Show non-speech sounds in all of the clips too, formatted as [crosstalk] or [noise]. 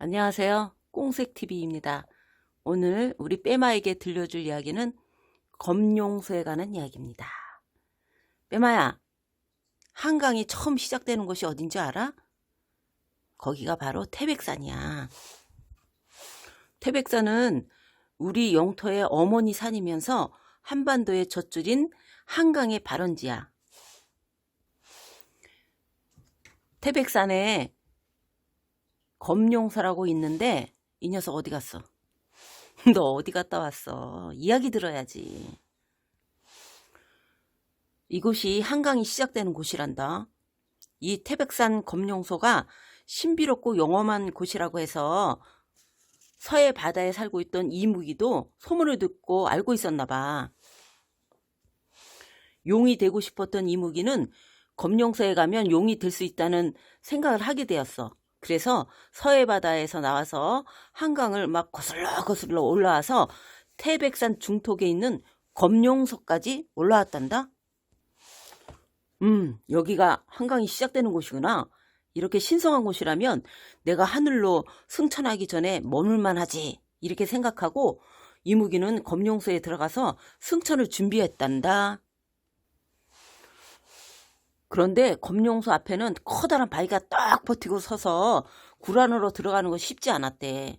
안녕하세요. 꽁색TV입니다. 오늘 우리 빼마에게 들려줄 이야기는 검룡소에 관한 이야기입니다. 빼마야, 한강이 처음 시작되는 곳이 어딘지 알아? 거기가 바로 태백산이야. 태백산은 우리 영토의 어머니 산이면서 한반도의 젖줄인 한강의 발원지야. 태백산에 검룡사라고 있는데 이 녀석 어디 갔어? [laughs] 너 어디 갔다 왔어? 이야기 들어야지. 이곳이 한강이 시작되는 곳이란다. 이 태백산 검룡소가 신비롭고 영험한 곳이라고 해서 서해 바다에 살고 있던 이무기도 소문을 듣고 알고 있었나 봐. 용이 되고 싶었던 이무기는 검룡소에 가면 용이 될 수 있다는 생각을 하게 되었어. 그래서 서해 바다에서 나와서 한강을 막 거슬러 거슬러 올라와서 태백산 중턱에 있는 검룡소까지 올라왔단다. 음, 여기가 한강이 시작되는 곳이구나. 이렇게 신성한 곳이라면 내가 하늘로 승천하기 전에 머물만 하지. 이렇게 생각하고 이무기는 검룡소에 들어가서 승천을 준비했단다. 그런데 검룡소 앞에는 커다란 바위가 딱 버티고 서서 굴 안으로 들어가는 건 쉽지 않았대.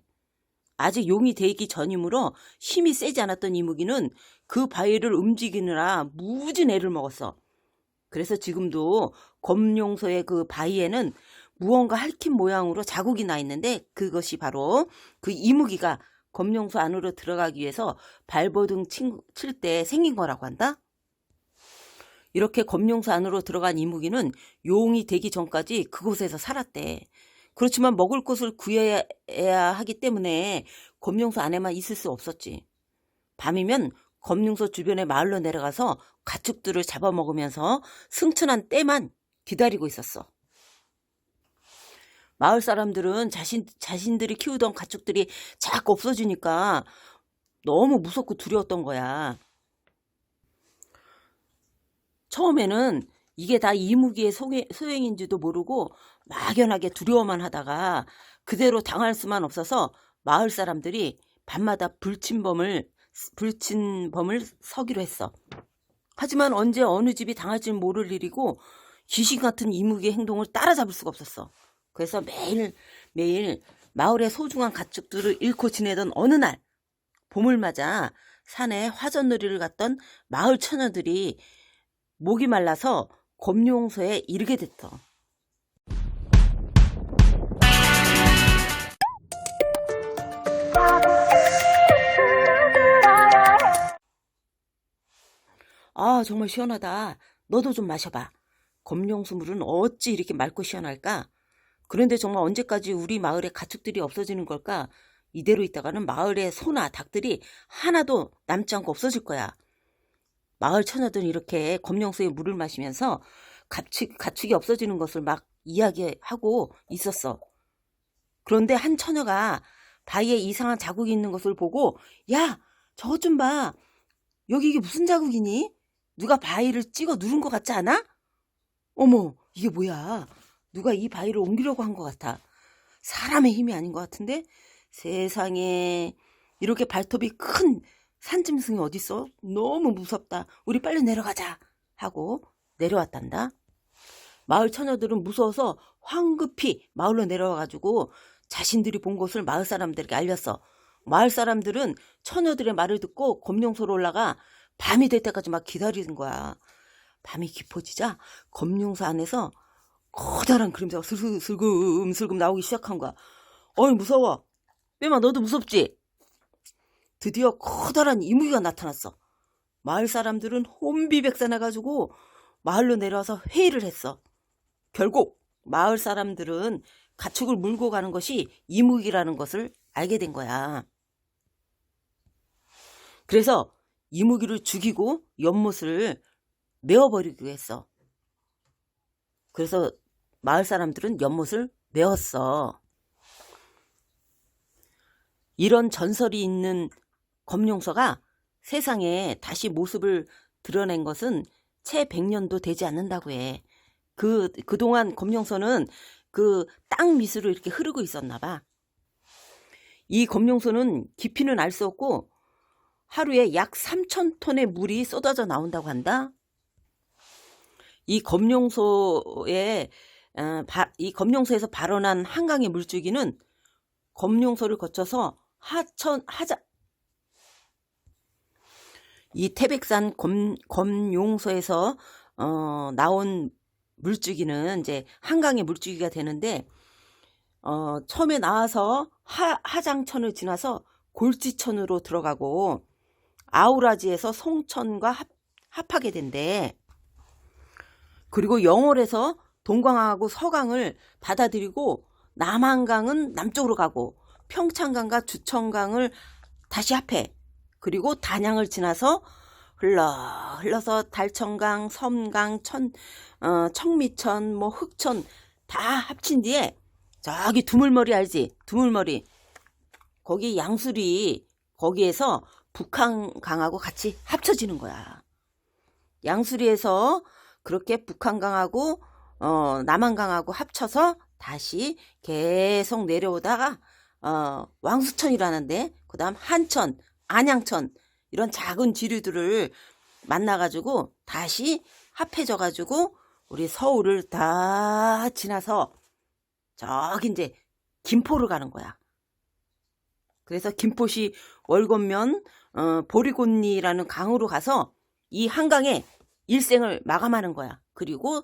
아직 용이 되기 전이므로 힘이 세지 않았던 이무기는 그 바위를 움직이느라 무진 애를 먹었어. 그래서 지금도 검룡소의 그 바위에는 무언가 핥힌 모양으로 자국이 나 있는데 그것이 바로 그 이무기가 검룡소 안으로 들어가기 위해서 발버둥 칠 때 생긴 거라고 한다. 이렇게 검룡소 안으로 들어간 이무기는 용이 되기 전까지 그곳에서 살았대. 그렇지만 먹을 것을 구해야 하기 때문에 검룡소 안에만 있을 수 없었지. 밤이면 검룡소 주변의 마을로 내려가서 가축들을 잡아먹으면서 승천한 때만 기다리고 있었어. 마을 사람들은 자신, 자신들이 키우던 가축들이 자꾸 없어지니까 너무 무섭고 두려웠던 거야. 처음에는 이게 다 이무기의 소행인지도 모르고 막연하게 두려워만 하다가 그대로 당할 수만 없어서 마을 사람들이 밤마다 불침범을 불친범을 서기로 했어. 하지만 언제 어느 집이 당할지 모를 일이고 귀신 같은 이무기의 행동을 따라잡을 수가 없었어. 그래서 매일 매일 마을의 소중한 가축들을 잃고 지내던 어느 날 봄을 맞아 산에 화전놀이를 갔던 마을 처녀들이 목이 말라서 검룡소에 이르게 됐어. 아, 정말 시원하다. 너도 좀 마셔봐. 검룡수물은 어찌 이렇게 맑고 시원할까? 그런데 정말 언제까지 우리 마을에 가축들이 없어지는 걸까? 이대로 있다가는 마을의 소나 닭들이 하나도 남지 않고 없어질 거야. 마을 처녀들은 이렇게 검룡수에 물을 마시면서 가축, 가축이 없어지는 것을 막 이야기하고 있었어. 그런데 한 처녀가 바위에 이상한 자국이 있는 것을 보고 야 저것 좀 봐. 여기 이게 무슨 자국이니? 누가 바위를 찍어 누른 것 같지 않아? 어머 이게 뭐야. 누가 이 바위를 옮기려고 한 것 같아. 사람의 힘이 아닌 것 같은데 세상에 이렇게 발톱이 큰 산짐승이 어딨어? 너무 무섭다. 우리 빨리 내려가자. 하고 내려왔단다. 마을 처녀들은 무서워서 황급히 마을로 내려와가지고 자신들이 본 것을 마을 사람들에게 알렸어. 마을 사람들은 처녀들의 말을 듣고 검룡소로 올라가 밤이 될 때까지 막 기다리는 거야. 밤이 깊어지자 검룡소 안에서 커다란 그림자가 슬금슬금 나오기 시작한 거야. 어이 무서워. 빼마 너도 무섭지? 드디어 커다란 이무기가 나타났어. 마을 사람들은 혼비백산해가지고 마을로 내려와서 회의를 했어. 결국 마을 사람들은 가축을 물고 가는 것이 이무기라는 것을 알게 된 거야. 그래서 이무기를 죽이고 연못을 메어버리기로 했어. 그래서 마을 사람들은 연못을 메었어. 이런 전설이 있는 검룡서가 세상에 다시 모습을 드러낸 것은 채 100년도 되지 않는다고 해. 그, 그동안 검룡서는 그 땅 밑으로 이렇게 흐르고 있었나 봐. 이 검룡소는 깊이는 알 수 없고 하루에 약 3천 톤의 물이 쏟아져 나온다고 한다. 이 검룡소에 어, 바- 이 검룡소에서 발원한 한강의 물줄기는 검룡소를 거쳐서 하천 하자 이 태백산 검, 검용소에서 어, 나온 물줄기는 이제 한강의 물줄기가 되는데 어, 처음에 나와서 하, 하장천을 지나서 골지천으로 들어가고 아우라지에서 송천과 합, 합하게 된대. 그리고 영월에서 동광하고 서강을 받아들이고 남한강은 남쪽으로 가고 평창강과 주천강을 다시 합해. 그리고 단양을 지나서 흘러 흘러서 달천강, 섬강, 천, 어, 청미천, 뭐 흑천 다 합친 뒤에 저기 두물머리 알지? 두물머리 거기 양수리 거기에서 북한강하고 같이 합쳐지는 거야. 양수리에서 그렇게 북한강하고 어, 남한강하고 합쳐서 다시 계속 내려오다가 어, 왕수천이라는데 그다음 한천, 안양천 이런 작은 지류들을 만나가지고 다시 합해져가지고 우리 서울을 다 지나서 저기 이제 김포를 가는 거야. 그래서 김포시 월곤면 어, 보리곤리라는 강으로 가서 이 한강에 일생을 마감하는 거야. 그리고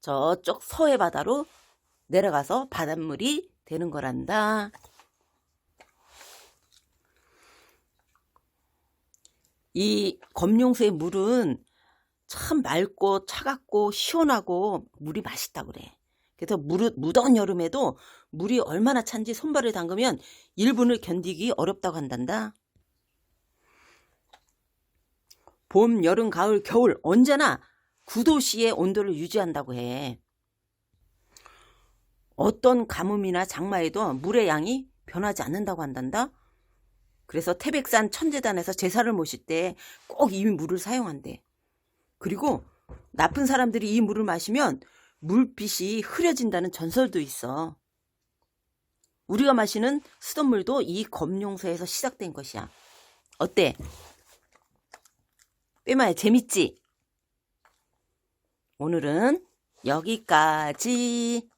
저쪽 서해 바다로 내려가서 바닷물이 되는 거란다. 이 검룡소의 물은 참 맑고 차갑고 시원하고 물이 맛있다 그래. 그래서 물, 무더운 여름에도 물이 얼마나 찬지 손발을 담그면 1분을 견디기 어렵다고 한단다. 봄, 여름, 가을, 겨울 언제나 9도씨의 온도를 유지한다고 해. 어떤 가뭄이나 장마에도 물의 양이 변하지 않는다고 한단다. 그래서 태백산 천재단에서 제사를 모실 때 꼭 이 물을 사용한대. 그리고 나쁜 사람들이 이 물을 마시면 물빛이 흐려진다는 전설도 있어. 우리가 마시는 수돗물도 이 검룡소에서 시작된 것이야. 어때? 빼마야 재밌지? 오늘은 여기까지.